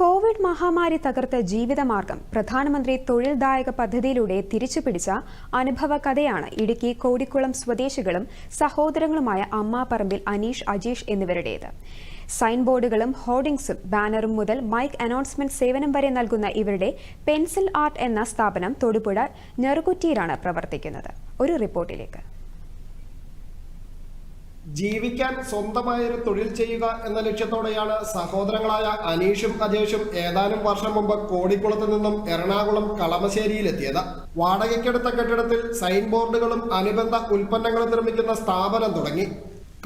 Covid മഹാമാരി തകർത്ത ജീവിതമാർഗം പ്രധാനമന്ത്രി തൊഴിൽദായക പദ്ധതിയിലൂടെ തിരിച്ചുപിടിച്ച അനുഭവ കഥയാണ് ഇടുക്കി കോടിക്കുളം സ്വദേശികളും സഹോദരങ്ങളുമായ അമ്മാപറമ്പിൽ അനീഷ് അജീഷ് എന്നിവരുടേത്. സൈൻ ബോർഡുകളും ഹോർഡിംഗ്സും ബാനറും മുതൽ മൈക്ക് അനൗൺസ്മെന്റ് സേവനം വരെ നൽകുന്ന ഇവരുടെ പെൻസിൽ ആർട്ട് എന്ന സ്ഥാപനം തൊടുപുഴ ഞെറുകുറ്റിയിലാണ് പ്രവർത്തിക്കുന്നത്. ഒരു റിപ്പോർട്ടിലേക്ക്. ജീവിക്കാൻ സ്വന്തമായൊരു തൊഴിൽ ചെയ്യുക എന്ന ലക്ഷ്യത്തോടെയാണ് സഹോദരങ്ങളായ അനീഷും അജേഷും ഏതാനും വർഷം മുമ്പ് കോടിക്കുളത്ത് നിന്നും എറണാകുളം കളമശ്ശേരിയിലെത്തിയത്. വാടകയ്ക്കെടുത്ത കെട്ടിടത്തിൽ സൈൻ ബോർഡുകളും അനുബന്ധ ഉൽപ്പന്നങ്ങളും നിർമ്മിക്കുന്ന സ്ഥാപനം തുടങ്ങി.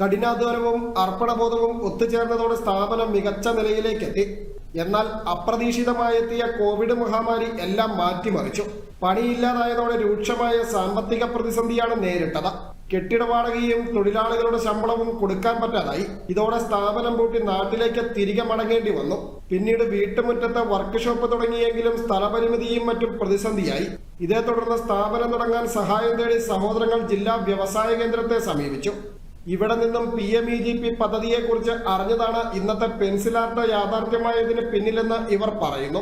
കഠിനാധ്വാനവും അർപ്പണബോധവും ഒത്തുചേർന്നതോടെ സ്ഥാപനം മികച്ച നിലയിലേക്കെത്തി. എന്നാൽ അപ്രതീക്ഷിതമായെത്തിയ കോവിഡ് മഹാമാരി എല്ലാം മാറ്റിമറിച്ചു. പണിയില്ലാതായതോടെ രൂക്ഷമായ സാമ്പത്തിക പ്രതിസന്ധിയാണ് നേരിട്ടത്. കെട്ടിട വാടകയും തൊഴിലാളികളുടെ ശമ്പളവും കൊടുക്കാൻ പറ്റാതായി. ഇതോടെ സ്ഥാപനം പൂട്ടി നാട്ടിലേക്ക് തിരികെ മടങ്ങേണ്ടി വന്നു. പിന്നീട് വീട്ടുമുറ്റത്ത് വർക്ക്ഷോപ്പ് തുടങ്ങിയെങ്കിലും സ്ഥലപരിമിതിയും മറ്റും പ്രതിസന്ധിയായി. ഇതേ തുടർന്ന് സ്ഥാപനം തുടങ്ങാൻ സഹായം തേടി സഹോദരങ്ങൾ ജില്ലാ വ്യവസായ കേന്ദ്രത്തെ സമീപിച്ചു. ഇവിടെ നിന്നും P M E G P പദ്ധതിയെക്കുറിച്ച് അറിഞ്ഞതാണ് ഇന്നത്തെ പെൻസിൽ ആർട്ട് യാഥാർത്ഥ്യമായതിന് പിന്നിലെന്ന് ഇവർ പറയുന്നു.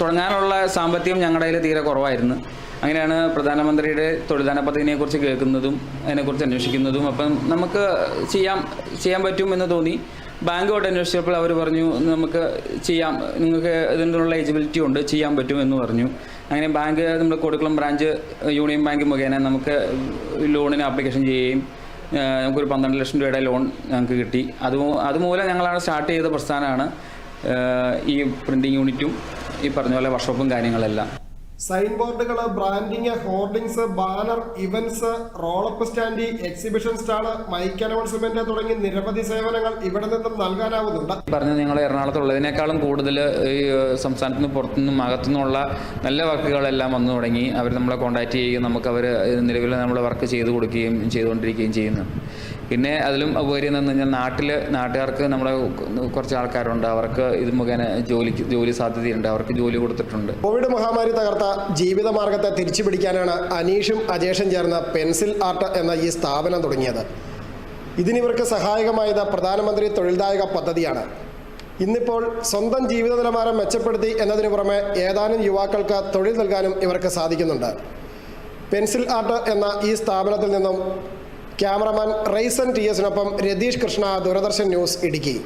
തുടങ്ങാനുള്ള സാമ്പത്തികം ഞങ്ങളുടെ കയ്യിൽ തീരെ കുറവായിരുന്നു. അങ്ങനെയാണ് പ്രധാനമന്ത്രിയുടെ തൊഴിൽദാന പദ്ധതിനെക്കുറിച്ച് കേൾക്കുന്നതും അതിനെക്കുറിച്ച് അന്വേഷിക്കുന്നതും. അപ്പം നമുക്ക് ചെയ്യാം ചെയ്യാൻ പറ്റും എന്ന് തോന്നി. ബാങ്കോട്ട് അന്വേഷിച്ചപ്പോൾ അവർ പറഞ്ഞു നമുക്ക് ചെയ്യാം നിങ്ങൾക്ക് ഇതിനുള്ള എലിജിബിലിറ്റി ഉണ്ട് ചെയ്യാൻ പറ്റും എന്ന് പറഞ്ഞു. അങ്ങനെ ബാങ്ക് നമ്മുടെ കൊടുക്കുളം ബ്രാഞ്ച് യൂണിയൻ ബാങ്ക് മുഖേന നമുക്ക് ലോണിന് ആപ്ലിക്കേഷൻ ചെയ്യുകയും നമുക്കൊരു പന്ത്രണ്ട് ലക്ഷം രൂപയുടെ ലോൺ ഞങ്ങൾക്ക് കിട്ടി. അത് അതുമൂലം ഞങ്ങളാണ് സ്റ്റാർട്ട് ചെയ്ത പ്രസ്ഥാനമാണ് ഈ പ്രിന്റിങ് യൂണിറ്റും ഈ പറഞ്ഞ പോലെ വർക്ക്ഷോപ്പും കാര്യങ്ങളെല്ലാം. സൈൻ ബോർഡുകൾ branding hoardings banner events roll up standee exhibition stall mike announcement തുടങ്ങി നിരവധി സേവനങ്ങൾ ഇവിടെ നിന്നും നൽകാനാവുന്നുണ്ട്. പറഞ്ഞ നിങ്ങൾ എറണാകുളത്തുള്ളതിനേക്കാളും കൂടുതൽ ഈ സംസ്ഥാനത്തിന് നിന്ന് പുറത്തുനിന്നും അകത്തുനിന്നുള്ള നല്ല വർക്കുകളെല്ലാം വന്നു തുടങ്ങി. അവർ നമ്മളെ കോൺടാക്ട് ചെയ്യുകയും നമുക്ക് അവർ നിലവിൽ നമ്മൾ വർക്ക് ചെയ്തു കൊടുക്കുകയും ചെയ്തുകൊണ്ടിരിക്കുകയും ചെയ്യുന്നു. പിന്നെ അതിലും ഉപകാരം എന്ന് പറഞ്ഞാൽ നാട്ടിൽ നാട്ടുകാർക്ക് നമ്മളെ കുറച്ച് ആൾക്കാരുണ്ട്. അവർക്ക് ഇത് മുഖേന ജോലിക്ക് ജോലി സാധ്യതയുണ്ട്. അവർക്ക് ജോലി കൊടുത്തിട്ടുണ്ട്. കോവിഡ് മഹാമാരി തകർത്ത ജീവിതമാർഗത്തെ തിരിച്ചുപിടിക്കാനാണ് അനീഷും അജേഷും ചേർന്ന പെൻസിൽ ആർട്ട് എന്ന ഈ സ്ഥാപനം തുടങ്ങിയത്. ഇതിനിവർക്ക് സഹായകമായത് പ്രധാനമന്ത്രി തൊഴിൽദായക പദ്ധതിയാണ്. ഇന്നിപ്പോൾ സ്വന്തം ജീവിത നിലവാരം മെച്ചപ്പെടുത്തി എന്നതിനു പുറമെ ഏതാനും യുവാക്കൾക്ക് തൊഴിൽ നൽകാനും ഇവർക്ക് സാധിക്കുന്നുണ്ട്. പെൻസിൽ ആർട്ട് എന്ന ഈ സ്ഥാപനത്തിൽ നിന്നും ക്യാമറമാൻ റൈസൻ ടി എസിനൊപ്പം രതീഷ് കൃഷ്ണ ദൂരദർശൻ ന്യൂസ് ഇടുക്കി.